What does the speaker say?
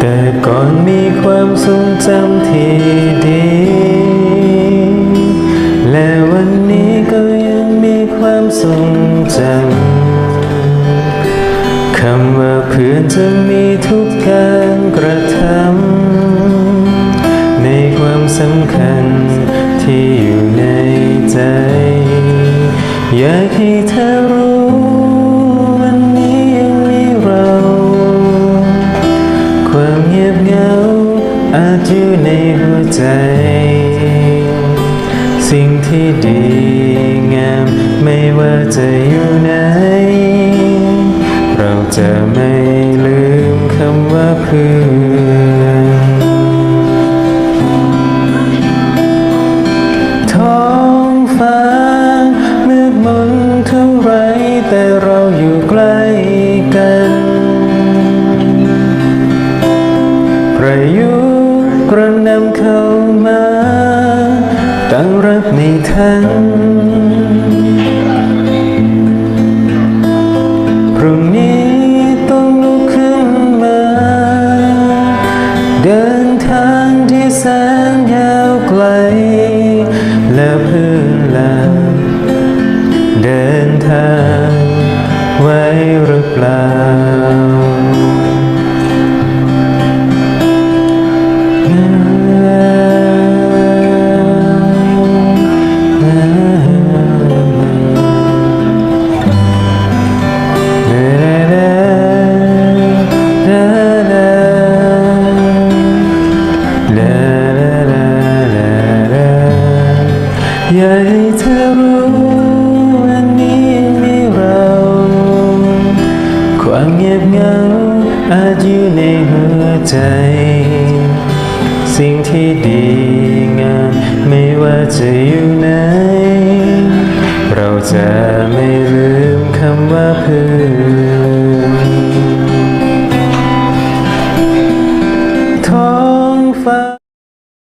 แต่ก่อนมีความทรงจำที่ดี และวันนี้ก็ยังมีความทรงจำคำว่าเพื่อนจะมีทุกการกระทำในความสำคัญที่ อยากให้เธอรู้วันนี้ยังมีเรา ความเงียบเหงาอาจอยู่ในหัวใจ สิ่งที่ดีงามไม่ว่าจะอยู่ไหน เราจะไม่ลืมคำว่าเพื่อน มนเท่าไรแต่เราอยู่ใกล้กัน ประยุกต์กระนำเข้ามาตั้งรับไม่ทันพรุ่งนี้ต้องลุกขึ้นมา เดินทางที่แสนยาวไกล และเพื่อนลา เดินทางไว้หรือเปล่าอยาก ความเงียบเงาอาจอยู่ในหัวใจ สิ่งที่ดีงามไม่ว่าจะอยู่ไหน เราจะไม่ลืมคำว่าเพื่อ